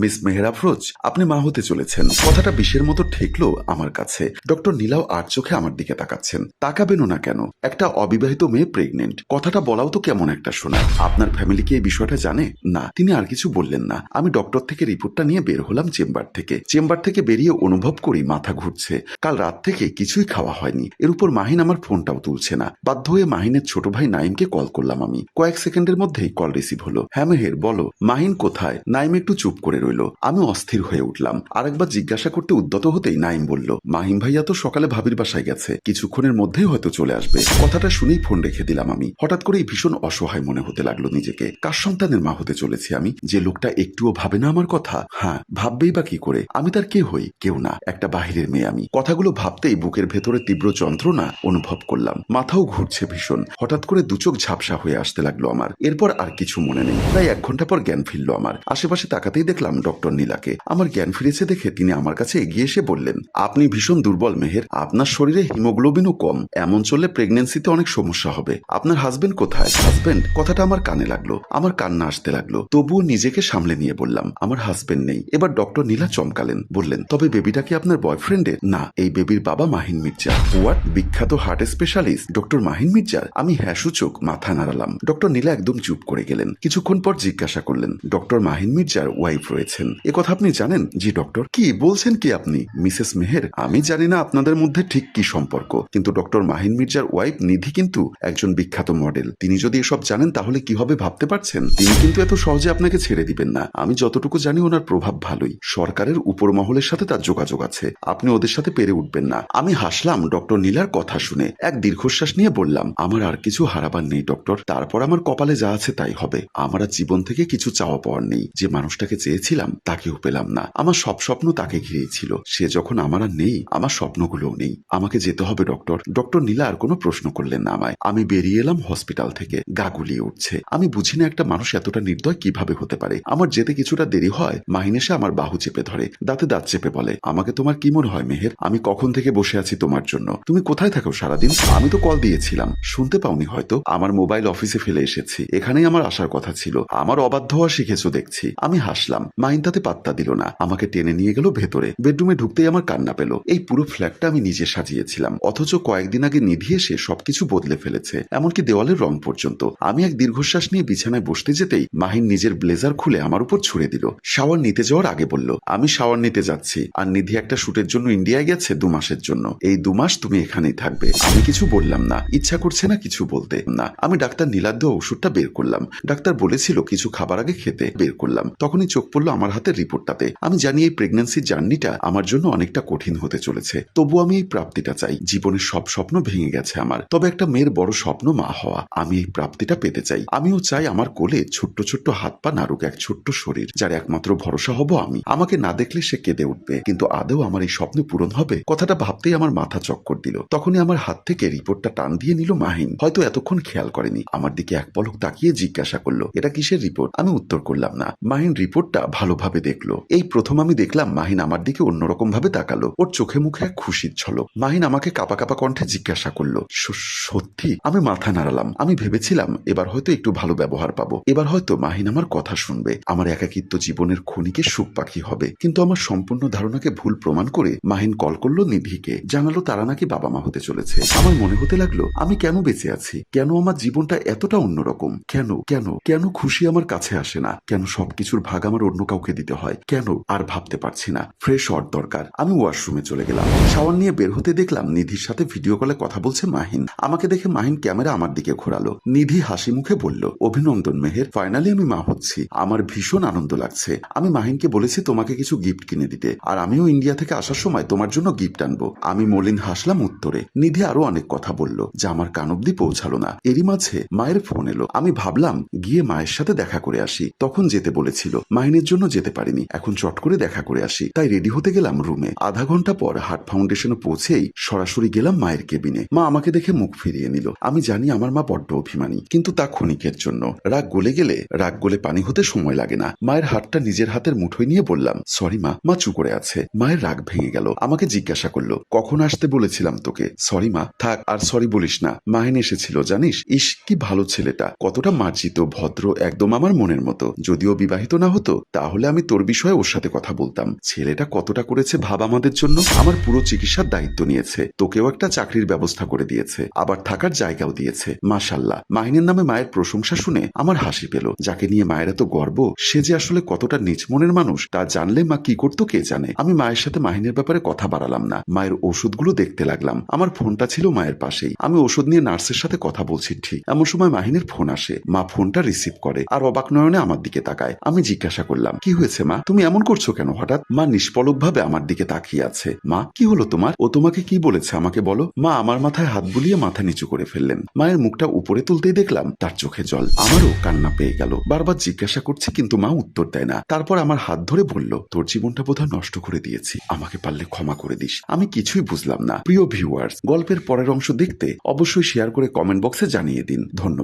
Miss Meher Afroz আপনি মা হতে চলেছেন। কথাটা বিষের মতো ঠেকলো আমার কাছে। ডক্টর নীলাও আর চোখে আমার দিকে তাকাচ্ছেন। তাকাবেনও না কেন? একটা অবিবাহিত মেয়ে প্রেগনেন্ট কথাটা বলাও তো কেমন একটা শোনা। আপনার ফ্যামিলি কি এই বিষয়টা জানে? না, তিনি আর কিছু বললেন না। আমি ডক্টর থেকে রিপোর্টটা নিয়ে বের হলাম চেম্বার থেকে। চেম্বার থেকে বেরিয়ে অনুভব করি মাথা ঘুরছে। কাল রাত থেকে কিছুই খাওয়া হয়নি। এর উপর মাহিন আমার ফোনটাও তুলছে না। বাধ্য হয়ে মাহিনের ছোট ভাই নাইমকে কল করলাম আমি। কয়েক সেকেন্ডের মধ্যেই কল রিসিভ হলো। হ্যাঁ মেহের, বলো। মাহিন কোথায়? নাইম একটু চুপ করে রইল। আমি অস্থির হয়ে উঠলাম। আরেকবার জিজ্ঞাসা করতে উদ্যত হতেই নাইম বলল, মাহিম ভাইয়া তো সকালে ভাবির বাসায় গেছে। কিছুক্ষণের মধ্যেই হয়তো চলে আসবে। কথাটা শুনেই ফোন রেখে দিলাম আমি। হঠাৎ করেই ভীষণ অসহায় মনে হতে লাগল নিজেকে। কার সন্তানের মা হতে চলেছি আমি? যে লোকটা একটুও ভাবে না আমার কথা? হ্যাঁ ভাববেই বা কি করে? আমি তার কে হই? কেউ না। একটা বাহিরের মেয়ে আমি। কথাগুলো ভাবতেই বুকের ভেতরে তীব্র যন্ত্রণা অনুভব করলাম। মাথাও ঘুরছে ভীষণ। হঠাৎ করে দুচোখ ঝাপসা হয়ে আসতে লাগল আমার। এরপর আর কিছু মনে নেই। প্রায় এক ঘণ্টা পর জ্ঞান ফিরল আমার। আশেপাশে তাকাতেই দেখলাম ডক্টর নীলাকে। আমার জ্ঞান ফিরেছে দেখে তিনি আমার কাছে এগিয়ে এসে বললেন, আপনি ভীষণ দুর্বল, মেহের। আপনার শরীরে হিমোগ্লোবিনও কম। এমন চললে প্রেগনেন্সিতে অনেক সমস্যা হবে। আপনার হাজবেন্ড কোথায়? হাজবেন্ড কথাটা আমার কানে লাগল। আমার কান্না আসতে লাগল। তবুও নিজেকে সামলে নিয়ে বললাম, আমার হাজবেন্ড নেই। এবার ডক্টর নীলা চমকালেন, বললেন, তবে বেবিটা কি আপনার বয়ফ্রেন্ডের? না, এই বেবির বাবা মাহিন মির্জা। হোয়াট? বিখ্যাত হার্ট স্পেশালিস্ট, ডক্টর মাহিন মির্জার? আমি হ্যাঁ মাথা নাড়ালাম। ডক্টর নীলা একদম চুপ করে গেলেন। কিছুক্ষণ পর জিজ্ঞাসা করলেন, ডক্টর মাহিন মির্জার ওয়াইফ রয়েছেন। এ কথা আপনি জানেন? জি, ডক্টর। কি, বলছেন কি আপনি? মিসেস মেহের, আমি জানি না আপনাদের মধ্যে ঠিক কি সম্পর্ক, কিন্তু ডক্টর মাহিন মির্জার ওয়াইফ নিধি কিন্তু একজন বিখ্যাত মডেল। তিনি যদি এসব জানেন, তাহলে কীভাবে ভাবতে পারছেন? তিনি কিন্তু এত সহজে আপনাকে ছেড়ে দিবেন না। আমি যতটুকু জানি, ওনার প্রভাব ভালোই। সরকারের উপর মহলের সাথে তার যোগাযোগ আছে। আপনি ওদের সাথে পেরে উঠবেন না। আমি হাসলাম ডক্টর নীলার কথা শুনে। এক দীর্ঘশ্বাস নিয়ে বললাম, আমার আর কিছু হারাবার নেই, ডক্টর। তারপর আমার কপালে যা আছে তাই হবে। আমার জীবন থেকে কিছু চাওয়া পাওয়ার নেই। যে মানুষটাকে চেয়েছিলাম তাকেও পেলাম না। আমার সব স্বপ্ন তাকে ঘিরেই ছিল সে যখন আমার আর নেই, আমার স্বপ্নগুলোও নেই। আমাকে যেতে হবে, ডক্টর। ডক্টর নীলা আর কোনো প্রশ্ন করলেন না আমায়। আমি বেরিয়ে এলাম হসপিটাল থেকে। গা গুলিয়ে উঠছে। আমি বুঝি না একটা মানুষ এতটা নির্দয় কীভাবে হতে পারে। আমার যেতে কিছুটা দেরি হয়। মাহিন এসে আমার বাহু চেপে ধরে। দাঁতে দাঁত চেপে বলে, আমাকে তোমার কি মনে হয় মেহের? আমি কখন থেকে বসে আছি তোমার জন্য? তুমি কোথায় থাকো সারাদিন? আমি তো কল দিয়েছিলাম। শুনতে পাওনি হয়তো। আমার মোবাইল অফিসে ফেলে এসেছি। এখানেই আমার আসার কথা ছিল। আমার অবাধ্য হওয়া শিখেছো দেখছি। আমি হাসলাম। মাহিন তাতে পাত্তা দিল না। আমাকে টেনে নিয়ে গেল ভেতরে। বেডরুমে ঢুকতেই আমার কান্না পেল। এই পুরো ফ্ল্যাটটা আমি নিজে সাজিয়েছিলাম। অথচ কয়েকদিন আগে নিধি এসে সবকিছু বদলে ফেলেছে। এমনকি দেওয়ালের রং পর্যন্ত। আমি এক দীর্ঘশ্বাস নিয়ে বিছানায় বসতে যেতেই মাহিন নিজের ব্লেজার খুলে আমার উপর ছুড়ে দিল। শাওয়ার নিতে যাওয়ার আগে বলল, আমি শাওয়ার নিতে যাচ্ছি। আর নিধি একটা শুটের জন্য ইন্ডিয়ায় গেছে দু মাসের জন্য। এই দু মাস তুমি এখানেই থাকবে। আমি কিছু বললাম না। ইচ্ছা করছে না কিছু বলতে। না, আমি ডাক্তার নীলাদ্য ওষুধটা বের করলাম। ডাক্তার বলেছিল কিছু খাবার আগে খেতে বের করলাম। তখনই চোখ পড়ল আমার হাতের রিপোর্টটাতে। আমি জানি এই প্রেগন্যান্সির জার্নিটা আমার জন্য অনেকটা কঠিন হতে চলেছে। তবু আমি এই প্রাপ্তিটা চাই। জীবনের সব স্বপ্ন ভেঙে গেছে আমার। তবে একটা মেয়ের বড় স্বপ্ন মা হওয়া। আমি এই প্রাপ্তিটা পেতে চাই। আমিও চাই আমার কোলে ছোট্ট ছোট্ট হাত পা নাড়ুক এক ছোট্ট শরীর, যার একমাত্র ভরসা হব আমি। আমাকে না দেখলে সে কেঁদে উঠবে। কিন্তু আদৌ আমার এই স্বপ্ন পূরণ হবে? কথাটা ভাবতেই আমার মাথা চক্কর দিল। তখনই আমার হাত থেকে রিপোর্টটা টান দিয়ে নিল মাহিন। হয়তো এতক্ষণ খেয়াল করেনি। আমার দিকে এক পলক তাকিয়ে জিজ্ঞাসা করল, এটা কিসের রিপোর্ট? আমি উত্তর করলাম, না। মাহিন রিপোর্টটা ভালোভাবে দেখল। এই প্রথম আমি দেখলাম মাহিন আমার দিকে অন্যরকম ভাবে তাকালো। ওর চোখে মুখে এক খুশির ছলক মাহিন আমাকে কাপা কাপা কণ্ঠে জিজ্ঞাসা করল সত্যি? আমি মাথা নাড়ালাম। আমি ভেবেছিলাম এবার হয়তো একটু ভালো ব্যবহার পাবো। এবার হয়তো মাহিন আমার কথা শুনবে। আমার একাকিত্ব জীবনের ক্ষণিকে সুখ পাখি হবে। কিন্তু আমার সম্পূর্ণ ধারণাকে ভুল প্রমাণ করে মাহিন কল করল নিধিকে। জানালো তারা নাকি বাবা মা হতে চলেছে। আমার মনে হতে লাগল, আমি কেন বেঁচে আছি? কেন আমার জীবনটা এতটা অন্যরকম? কেন? কেন? কেন খুশি আমার কাছে আসে না? কেন সবকিছুর ভাগ আমার অন্য কাউকে দিতে হয়। কেন? আর ভাবতে পারছি না। ফ্রেশ হওয়ার দরকার। আমি ওয়াশরুমে চলে গেলাম। শাওয়ার নিয়ে বের হতে দেখলাম নিধির সাথে ভিডিও কলে কথা বলছে মাহিন। আমাকে দেখে মাহিন ক্যামেরা আমার দিকে ঘোরালো। নিধি হাসি মুখে বলল, অভিনন্দন মেহের, ফাইনালি আমি মা হচ্ছি। আমার ভীষণ আনন্দ লাগছে। আমি মাহিনকে বলেছি তোমাকে কিছু গিফট কিনে দিতে। আর আমিও ইন্ডিয়া থেকে আসার সময় তোমার জন্য গিফট আনব। আমি মলিন হাসলাম উত্তরে। নিধি আরও অনেক কথা বলল, যা আমার কান অব্দি পৌঁছালো না। এরই মাঝে মায়ের ফোন এলো। আমি ভাবলাম, গিয়ে মায়ের সাথে দেখা করে আসি। তখন যেতে বলেছিল। মাহিনের জন্য যেতে পারিনি। এখন চট করে দেখা করে আসি। তাই রেডি হতে গেলাম রুমে আধা ঘণ্টা পর হার্ট ফাউন্ডেশনে পৌঁছেই সরাসরি গেলাম মায়ের কেবিনে মা আমাকে দেখে মুখ ফিরিয়ে নিল। আমি জানি আমার মা বড্ড অভিমানী, কিন্তু তা ক্ষণিকের জন্য। রাগ গলে গেলে রাগ গলে পানি হতে সময় লাগে না। মায়ের হাতটা নিজের হাতের মুঠোয় নিয়ে বললাম সরি মা মা চু করে আছে। মায়ের রাগ ভেঙে গেল। আমাকে জিজ্ঞাসা করল, কখন আসতে বলেছিলাম তোকে? সরি মা, থাক, আর সরি বলিস না। মাহিন এসেছিল, জানিস? ইস, কি ভালো ছেলেটা। কতটা মার্জিত, ভদ্র, একদম আমার মনের মতো। যদিও বিবাহিত না হতো তা তাহলে আমি তোর বিষয়ে ওর সাথে কথা বলতাম। ছেলেটা কতটা করেছে ভাব আমাদের জন্য? আমার পুরো চিকিৎসার দায়িত্ব নিয়েছে। তোকেও একটা চাকরির ব্যবস্থা করে দিয়েছে। আবার থাকার জায়গাও দিয়েছে। মাশাল্লাহ। মাহিনের নামে মায়ের প্রশংসা শুনে আমার হাসি পেল। যাকে নিয়ে মায়ের এত গর্ব, সে যে আসলে কতটা নিচ মনের মানুষ, তা জানলে মা কি করতো কে জানে? আমি মায়ের সাথে মাহিনের ব্যাপারে কথা বাড়ালাম না। মায়ের ওষুধগুলো দেখতে লাগলাম। আমার ফোনটা ছিল মায়ের পাশেই। আমি ওষুধ নিয়ে নার্সের সাথে কথা বলছি ঠিক। এমন সময় মাহিনের ফোন আসে। মা ফোনটা রিসিভ করে। আর অবাক নয়নে আমার দিকে তাকায়। আমি জিজ্ঞাসা করলাম কি হয়েছে, মা? তুমি এমন করছ কেন? হঠাৎ মা নিষ্পলক আমার দিকে তাকিয়ে আছে। মা, কি হলো তোমার? ও তোমাকে কি বলেছে? আমাকে বলো। মা আমার মাথায় হাত বুলিয়ে মাথা নিচু করে ফেললেন। মায়ের মুখটা উপরে তুলতেই দেখলাম তার চোখে জল। আমারও কান্না পেয়ে গেল। বারবার জিজ্ঞাসা করছি, কিন্তু মা উত্তর দেয় না। তারপর আমার হাত ধরে বলল, তোর জীবনটা বোধহয় নষ্ট করে দিয়েছি। আমাকে পারলে ক্ষমা করে দিস। আমি কিছুই বুঝলাম না। প্রিয় ভিউয়ার্স গল্পের পরের অংশ দেখতে অবশ্যই শেয়ার করে কমেন্ট বক্সে জানিয়ে দিন। ধন্যবাদ।